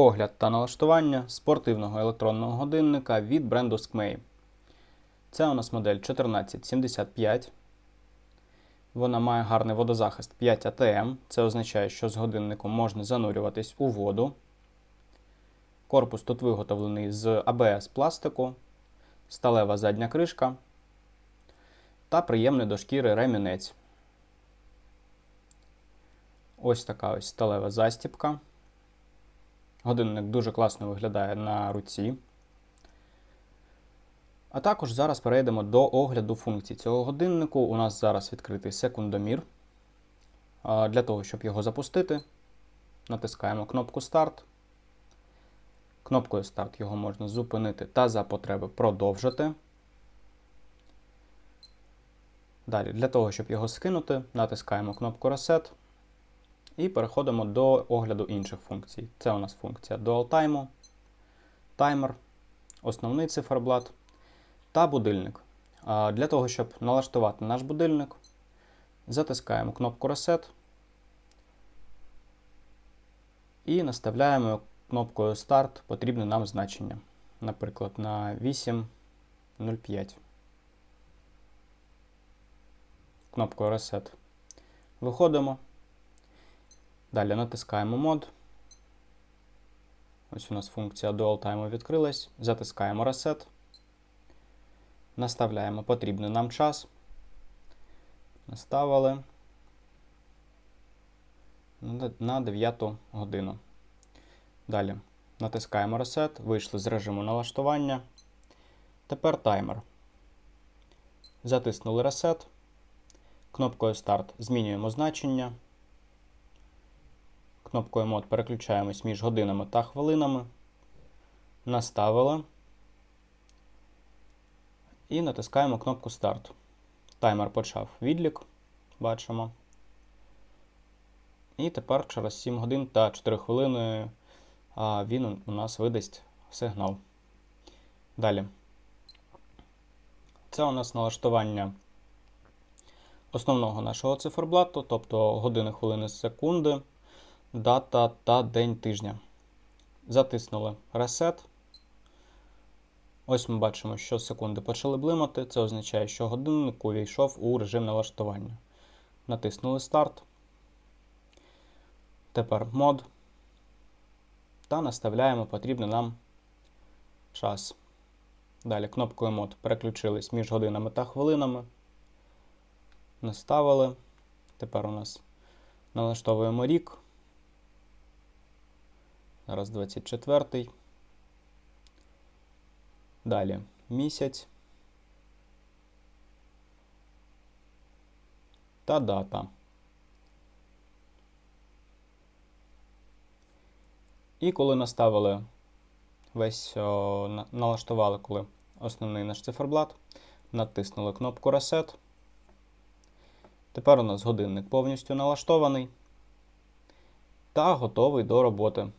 Огляд та налаштування спортивного електронного годинника від бренду Skmei. Це у нас модель 1475. Вона має гарний водозахист 5 АТМ. Це означає, що з годинником можна занурюватись у воду. Корпус тут виготовлений з АБС пластику, сталева задня кришка та приємний до шкіри ремінець. Ось така ось сталева застіпка. Годинник дуже класно виглядає на руці. А також зараз перейдемо до огляду функцій цього годиннику. У нас зараз відкритий секундомір. Для того, щоб його запустити, натискаємо кнопку Старт. Кнопкою Старт його можна зупинити та за потреби продовжити. Далі, для того, щоб його скинути, натискаємо кнопку Reset. І переходимо до огляду інших функцій. Це у нас функція Dual Time, таймер, основний циферблат та будильник. Для того, щоб налаштувати наш будильник, затискаємо кнопку Reset і наставляємо кнопкою Start потрібне нам значення. Наприклад, на 8.05. Кнопкою Reset. Виходимо. Далі натискаємо мод. Ось у нас функція Dual Time відкрилась. Затискаємо Reset. Наставляємо потрібний нам час. Наставили на 9 годину. Далі натискаємо Reset. Вийшли з режиму налаштування. Тепер таймер. Затиснули Reset. Кнопкою Start змінюємо значення. Кнопкою мод переключаємось між годинами та хвилинами. Наставили. І натискаємо кнопку Старт. Таймер почав відлік. Бачимо. І тепер через 7 годин та 4 хвилини він у нас видасть сигнал. Далі. Це у нас налаштування основного нашого циферблату, тобто години, хвилини, секунди дата та день тижня. Затиснули Reset. Ось ми бачимо, що секунди почали блимати. Це означає, що годинник увійшов у режим налаштування. Натиснули старт. Тепер мод. Та наставляємо потрібний нам час. Далі кнопкою мод переключились між годинами та хвилинами. Наставили. Тепер у нас налаштовуємо рік. Зараз 24. Далі місяць. Та дата. І коли наставили весь, о, налаштували, коли основний наш циферблат, натиснули кнопку Reset. Тепер у нас годинник повністю налаштований та готовий до роботи.